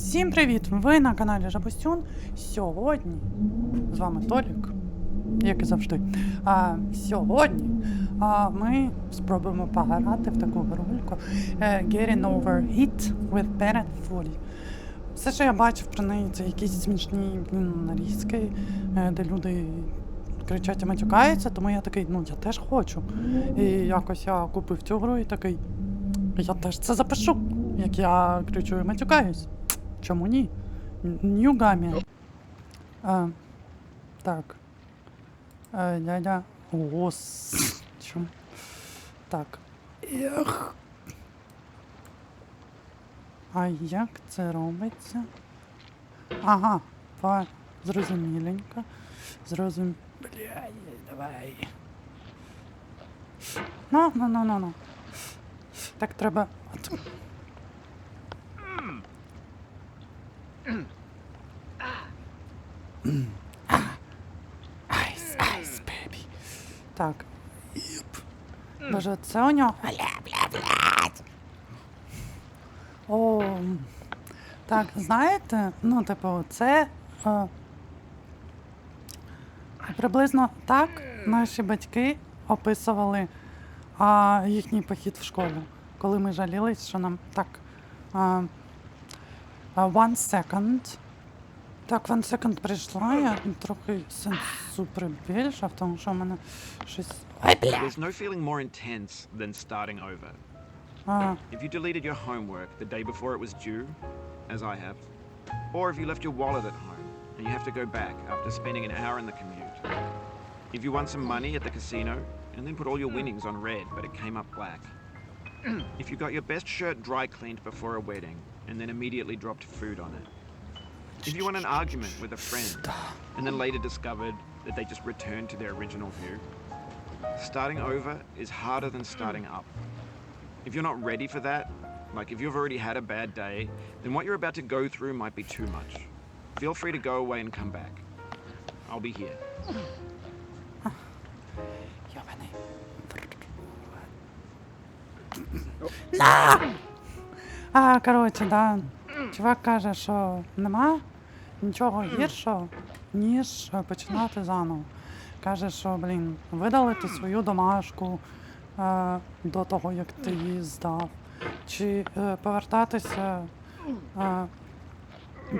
Всім привіт! Ви на каналі Жабустюн. Сьогодні з вами Толік, як і завжди. А, сьогодні а, ми спробуємо пограти в таку грульку е, Getting Over Hit with Parent Fully. Все, що я бачив про неї, це якісь смішні нарізки, е, де люди кричать і матюкаються, тому я такий, ну я теж хочу. І якось я купив цю гру і такий. Я теж це запишу, як я кричу і матюкаюсь. Чому ні? Ньюгамі. А, так. А, дядя. Ос. Чому? Так. Ех. А як це робиться? Ага, по... зрозуміленько. Зрозум... Блядь, давай. Ну, ну, ну, ну, ну. Так треба. Айс, айс, бебі. Так. Боже, це у нього. Бля, бля, блядь. О. Так, знаєте, ну, типу, це. Е, приблизно так наші батьки описували а, їхній похід в школу, коли ми жалілись, що нам так. А, а, one second. Так, one second прийшла, я трохи сенсу прибільшав, тому що в мене щось. Ой, бля. There's no feeling more intense than starting over. А, If you deleted your homework the day before it was due, as I have, or if you left your wallet at home and you have to go back after spending an hour in the commute. If you won some money at the casino and then put all your winnings on red but it came up black. If you got your best shirt dry cleaned before a wedding and then immediately dropped food on it. If you want an argument with a friend and then later discovered that they just returned to their original view, starting over is harder than starting up. If you're not ready for that, like if you've already had a bad day, then what you're about to go through might be too much. Feel free to go away and come back. I'll be here. No! А, коротше, да. Чувак каже, що нема нічого гіршого, ніж е, починати заново. Каже, що, блін, видалити свою домашку е, до того, як ти її здав. Чи е, повертатися е,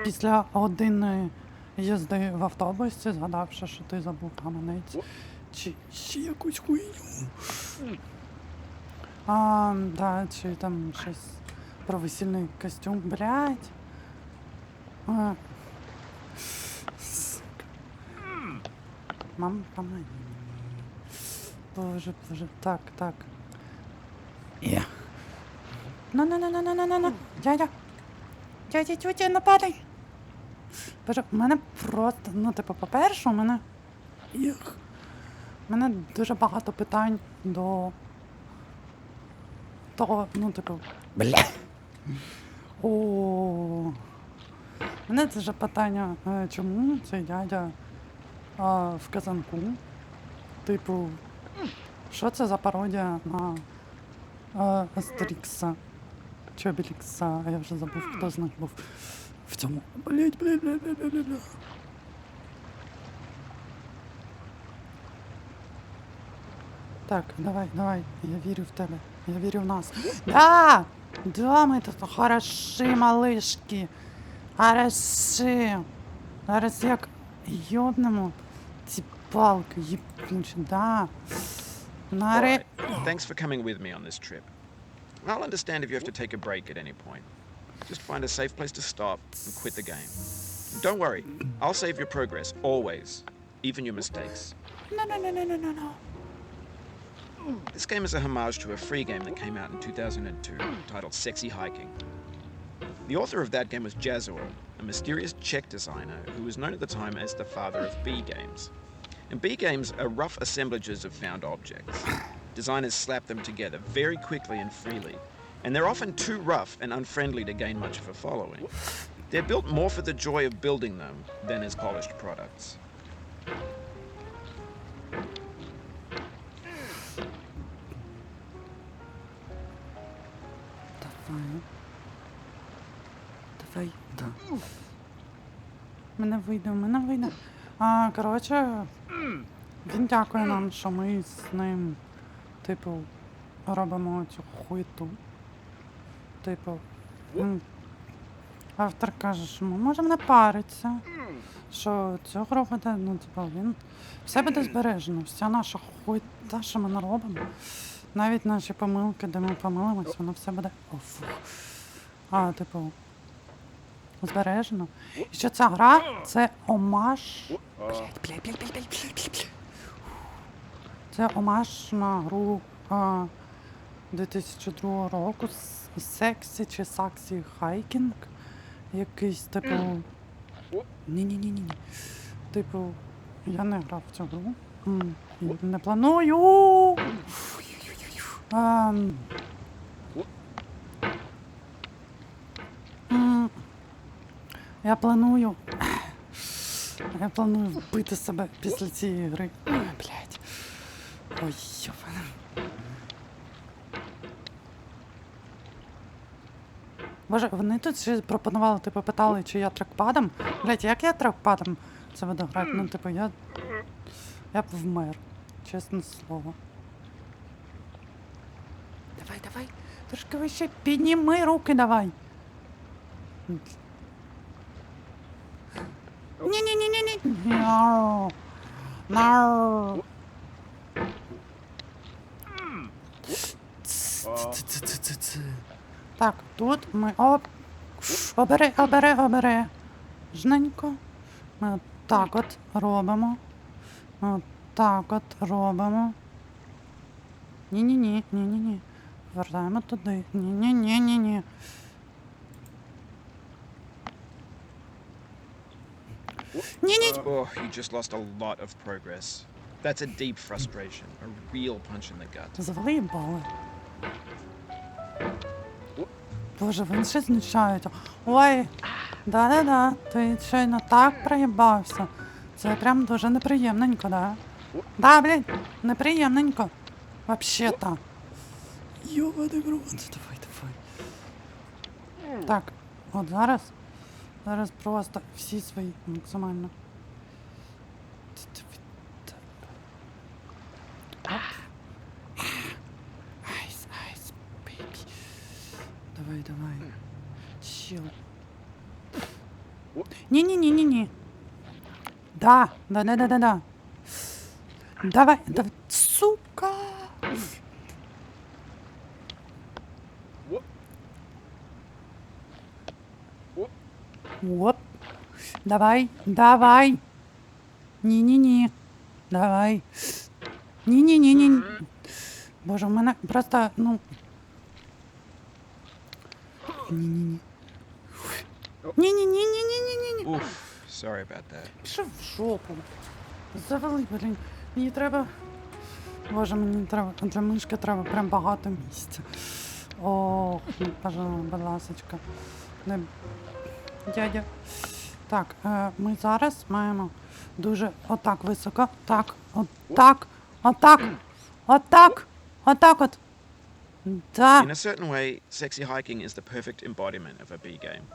після години їзди в автобусі, згадавши, що ти забув каменець. Чи ще якусь хуйню. А, да, чи там щось про весільний костюм, блядь. А. Мам, помоги. Боже, боже, так, так. Є. Ну, ну, ну, ну, ну, ну, ну, ну, дядя. Дядя, тютя, не падай. Боже, в мене просто, ну, типу, по-перше, у мене. Їх. У мене дуже багато питань до того, ну, типу, бля. О. Мене це ж питання, е, чому цей дядя а, в казанку? Типу, що це за пародія на а, Астерікса? Чи Обелікса? Я вже забув, хто з них був в цьому. Блять, блять, блять, блять, блять, блять. Так, давай, давай, я вірю в тебе. Я вірю в нас. Да! Да, ми тут хороші, малишки. Хороші. Зараз як йобнемо ці палки, їбучі, да. Наре... Alright, Thanks for coming with me on this trip. I'll understand if you have to take a break at any point. Just find a safe place to stop and quit the game. Don't worry, I'll save your progress, always, even your mistakes. No, no, no, no, no, no, no. This game is a homage to a free game that came out in 2002 titled Sexy Hiking. The author of that game was Jazor, a mysterious Czech designer who was known at the time as the father of B games. And B games are rough assemblages of found objects. Designers slap them together very quickly and freely, and they're often too rough and unfriendly to gain much of a following. They're built more for the joy of building them than as polished products. Мене вийде, мене вийде. А, коротше, він дякує нам, що ми з ним, типу, робимо цю хуйту. Типу, автор каже, що ми можемо не паритися. Що гру буде, ну, типу, він все буде збережено, вся наша хуйта, що ми не робимо. Навіть наші помилки, де ми помилимось, воно все буде. О. А, типу, збережено. І що ця гра це омаж. Блядь, блядь. Це омаж на гру а, 2002 року с- Сексі чи Саксі Хайкінг. Якийсь, типу. Ні-ні-ні-ні. Типу, я не грав в цю гру. Не планую. Ем. Я планую. Я планую вбити себе після цієї гри. Ой, Блядь. Ой, йобана. Боже, вони тут ще пропонували, типу, питали, чи я трекпадом. Блять, як я трекпадом це буду грати? Ну, типу, я. Я б вмер. Чесне слово. Давай, давай. Трошки вище підніми руки давай. Ні-ні-ні-ні-ні. Мяу. Мяу. Так, тут ми оп. Обери, обери, обери. Жненько. Ми от так от робимо. Ми так от робимо. Ні-ні-ні, ні-ні-ні. Вертаємо туди. Ні-ні-ні-ні-ні. Ні-ні. Oh, you just lost a lot of progress. That's a deep frustration, a real punch in the gut. Завали їбали. Боже, він ще знущається. Ой, да-да-да, ти щойно так проїбався. Це прям дуже неприємненько, да? Да, блядь, неприємненько. Вообще-то. Йобаний в рот. Давай, давай. Так, от зараз. Зараз просто всі свої максимально. Оп. Айс, айс, бейбі. Давай, давай. Чил. Ні-ні-ні-ні-ні. Да, да, да, да, да, да. Давай, давай. Давай, давай. Ні-ні-ні. Давай. Ні-ні-ні-ні. Боже, у мене просто, ну. Ні-ні-ні. Ні-ні-ні-ні-ні-ні-ні. Sorry about that. Пішов в жопу. Завали, блін. Мені треба. Боже, мені треба. Для мишки треба прям багато місця. Ох, ну, пожалуй, будь ласочка. Дядя. Так, е, ми зараз маємо дуже отак високо. Так, отак, отак, отак, отак от. Да. In a certain way, sexy hiking is the perfect embodiment of a B game.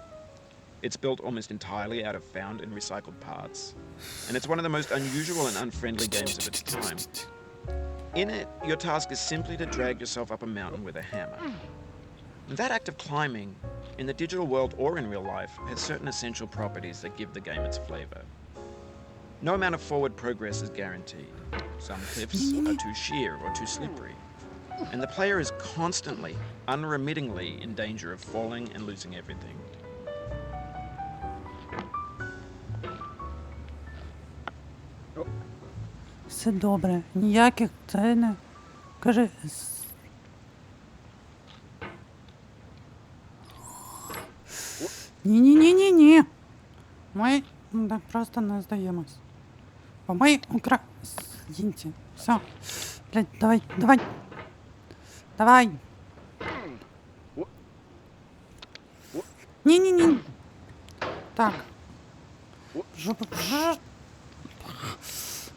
It's built almost entirely out of found and recycled parts, and it's one of the most unusual and unfriendly games of its time. In it, your task is simply to drag yourself up a mountain with a hammer. And that act of climbing, in the digital world or in real life, has certain essential properties that give the game its flavor. No amount of forward progress is guaranteed. Some cliffs are too sheer or too slippery. And the player is constantly, unremittingly in danger of falling and losing everything. Все добре. Ніяких це не. Кажи. Ні-ні-ні-ні-ні. Ми ну, так просто не здаємось. Бо ми укра... Зінці. Все. Блядь, давай, давай. Давай. Ні-ні-ні. Так. Жопа. Ж-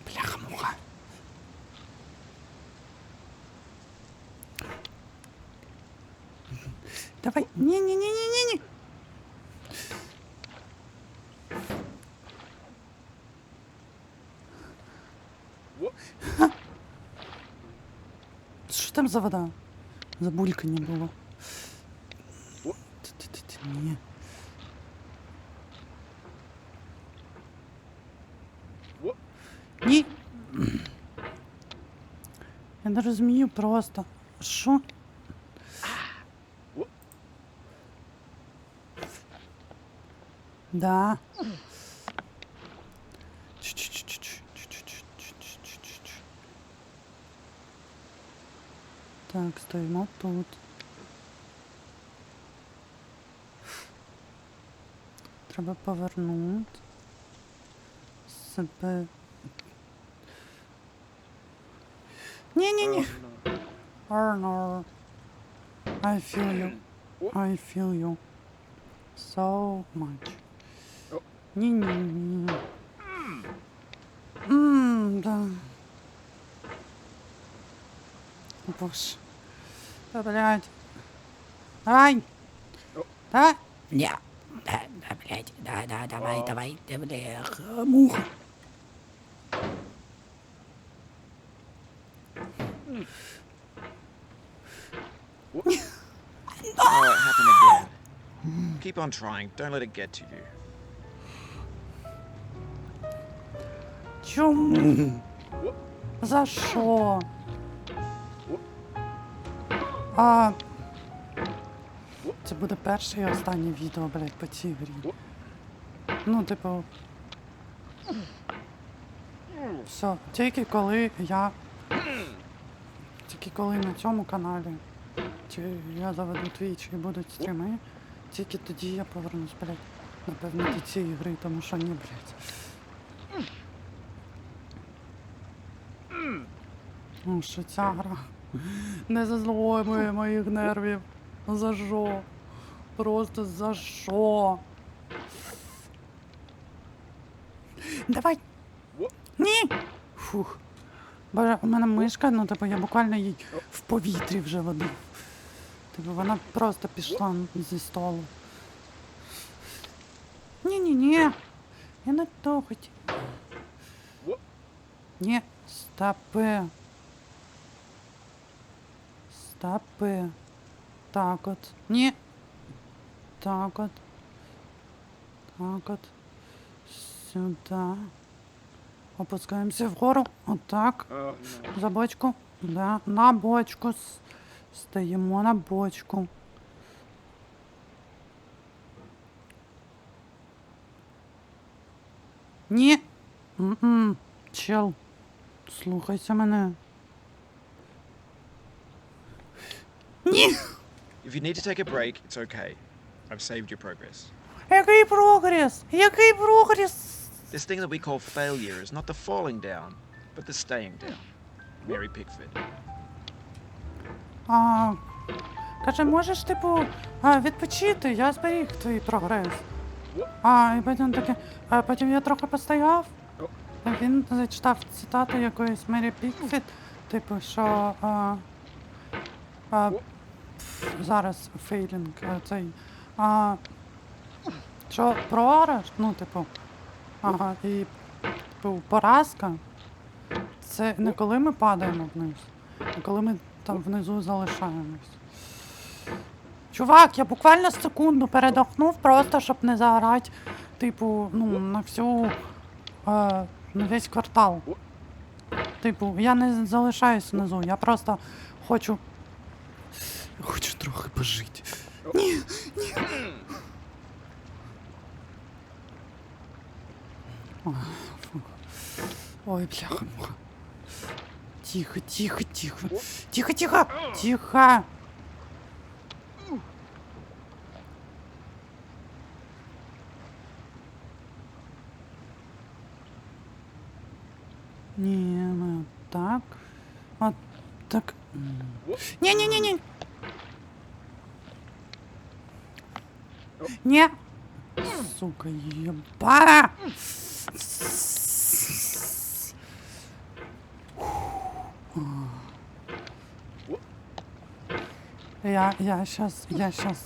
Бляха-муха. Давай. Не-не-не-не-не-не. там за вода? За булькання було. Ти-ти-ти-ти, Ні. Ні. Я не розумію просто. Що? Да. Так, стоїмо тут. Треба повернути себе. Ні-ні-ні. Arnor. I feel you. I feel you. So much. Ні-ні-ні. Ммм, да. Боже. Да, блядь. Давай. Давай. Не. Да, да, блядь. Да, да, давай, давай. Да, блядь. Муха. Oh, it happened again. Keep on trying. Don't let it get to you. Чому? За що? А... Це буде перше і останнє відео, блядь, по цій грі. Ну, типу. Все, тільки коли я. Тільки коли на цьому каналі. Чи я заведу твіч і будуть стріми, тільки тоді я повернусь, блядь, напевно, до цієї гри, тому що ні, блядь. Ну, що ця гра не заслуговує моїх нервів. За що? Просто за що? Давай! Ні! Фух. Боже, у мене мишка, ну типу я буквально її в повітрі вже водив. Типу вона просто пішла зі столу. Ні-ні-ні. Я не то хотів. Ні, стопи. Стопи. Так от. Ні. Так от. Так от. Сюди. Опускаємося вгору. Отак. За бочку. Да. На бочку. с- Стоїмо на бочку. Ні. М-м. Чел. Слухайся мене. Ні. If you need to take a break, it's okay. I've saved your progress. Який прогрес? Який прогрес? This thing that we call failure is not the falling down, but the staying down. Mary Pickford. А, каже, можеш, типу, а, відпочити, я зберіг твій прогрес. А, і потім таке, а потім я трохи постояв. Він зачитав цитату якоїсь Мері Пікфіт, типу, що а, а, зараз фейлінг цей. А, що програш, ну, типу, ага, і типу, поразка. Це не коли ми падаємо вниз, а коли ми там внизу залишаємось. Чувак, я буквально секунду передохнув, просто щоб не заграти, типу, ну, на всю. Е, на весь квартал. Типу, я не залишаюсь внизу, я просто хочу. Хочу трохи пожити. Ні, ні. Ой, фу. Ой, бляха. муха. Тихо, тихо, тихо. Тихо, тихо, тихо. Ні, ну так. От так. Ні, Ні. Сука, єбара. Я, я сейчас, я сейчас.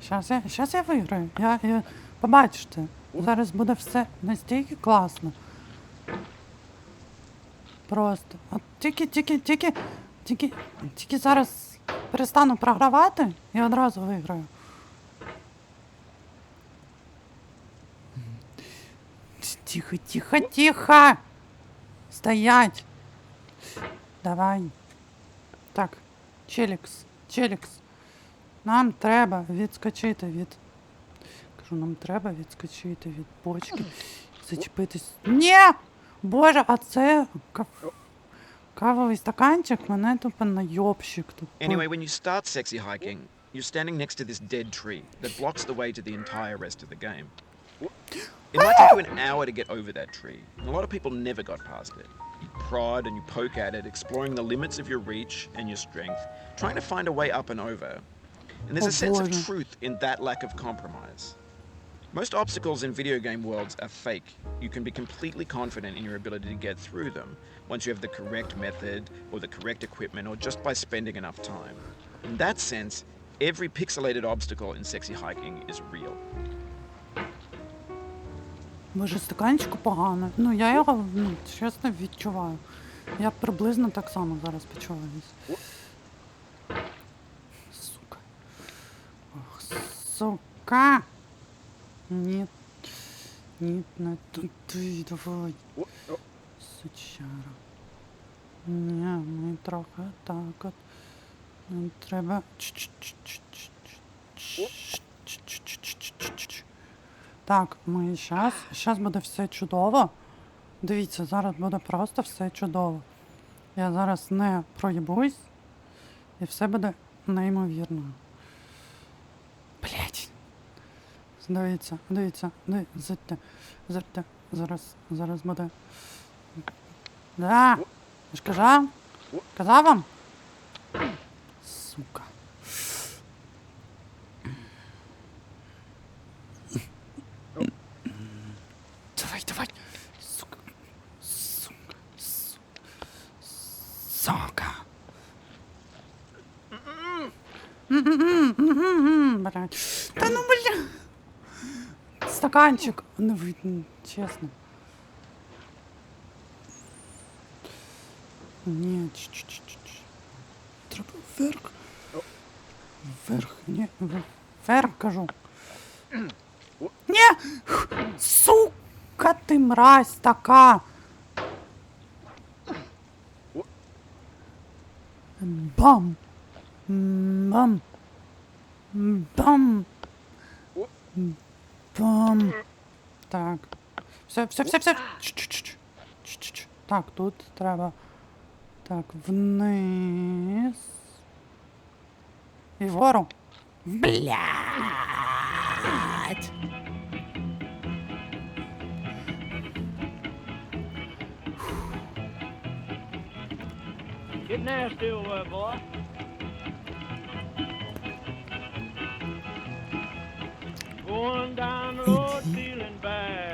Сейчас я, сейчас я виграю. Я, я, побачите, зараз буде все настільки класно. Просто. От тільки, тільки, тільки, тільки, тільки зараз перестану програвати і одразу виграю. Тихо, тихо, тихо! Стоять! Давай. Так, Челікс, Челікс. Нам треба відскочити від. Кажу, нам треба відскочити від бочки. Зачепитись. Ні! Боже, а це. кавовий стаканчик мене тупо найобщик тут. Anyway, when you start sexy hiking, you're standing next to this dead tree that blocks the way to the entire rest of the game. It might take you an hour to get over that tree, and a lot of people never got past it. You prod and you poke at it, exploring the limits of your reach and your strength, trying to find a way up and over. And there's a Oh, sense of boy. truth in that lack of compromise. Most obstacles in video game worlds are fake. You can be completely confident in your ability to get through them once you have the correct method or the correct equipment or just by spending enough time. In that sense, every pixelated obstacle in sexy hiking is real. Боже, стаканчику погано. Ну, я його, ну, чесно, відчуваю. Я приблизно так само зараз почуваюсь. Сука. Ох, сука. Нет. Нет, на ты, ты давай. Сучара. Не, ми трохи так от. Нам треба. Так, ми зараз. Зараз буде все чудово. Дивіться, зараз буде просто все чудово. Я зараз не проїбусь і все буде неймовірно. Дивіться, дивіться, дивіться, зайте. Зараз, зараз буде. Да. Я ж казав? Казав вам? Сука. Давай, давай. Сука. Сука. Сука. Сука. Та ну. Стаканчик. Не видно, чесно. Ні, ч-ч-ч-ч. Треба вверх. Вверх, ні, в- вверх кажу. Ні! Сука ти мразь така! Бам! Бам! Бам! Бам! Там. Так. Все, все, все, все. Ч -ч -ч -ч. Ч. Так, тут треба. Так, вниз. І вгору. Блять. Getting ass to, uh, boy.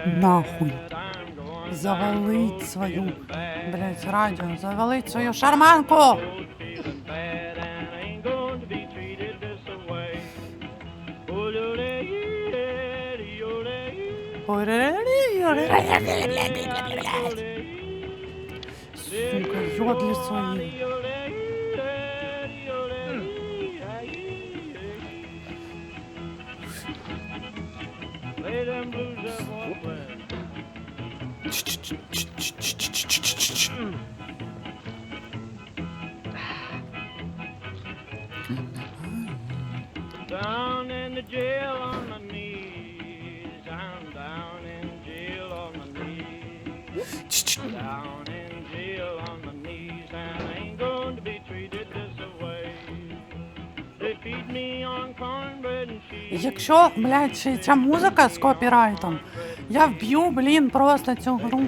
Нахуй. Завалить свою, блять, радіо, завалить свою шарманку. Сука, йодли свої. Down in the jail on my knees. I'm down in jail on my knees. Down in jail on my knees. And I ain't going to be treated this way. They feed me on cornbread and cheese. Якщо, блядь, ще й ця музика з копірайтом, я вб'ю, блін, просто цю гру.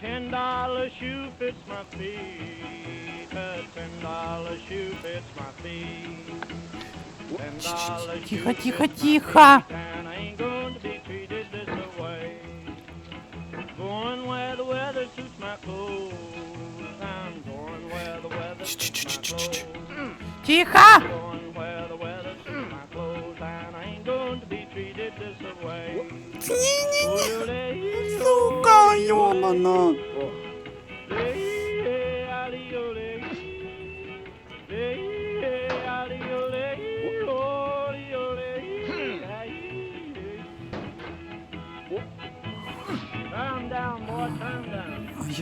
Ten dollar shoe fits my feet. A ten dollar shoe fits my feet. Ten dollar shoe Тихо, тихо, my тихо. feet, And I ain't going to be treated this way. Going where the weather suits my clothes. I'm going where the weather suits my clothes. Тихо!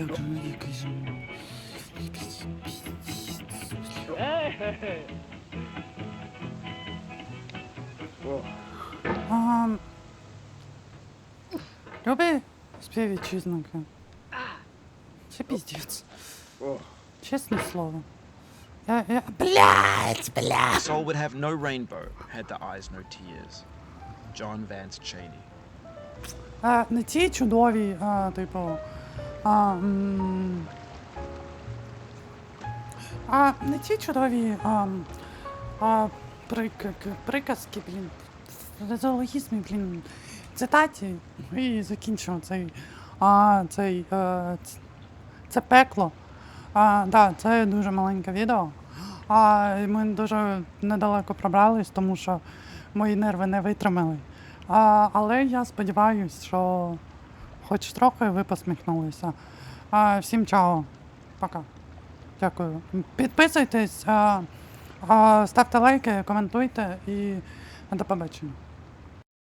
Down. А як же якийсь... Hey! А, Любі співвітчизники. Це піздець. Чесне слово. Я, я... Блядь, The блядь! soul would have no rainbow had the eyes no tears. John Vance Cheney. А, не ті чудові, а, типу. А, а не ті чудові а, а, прик, приказки, блін. Зоологізми, блін. Цитаті. І закінчу цей. А, цей. А, ц- це пекло. А, да, це дуже маленьке відео. А, ми дуже недалеко пробрались, тому що мої нерви не витримали. А, але я сподіваюся, що хоч трохи ви посміхнулися. А, всім чао. Пока. Дякую. Підписуйтесь, а, а, ставте лайки, коментуйте і до побачення.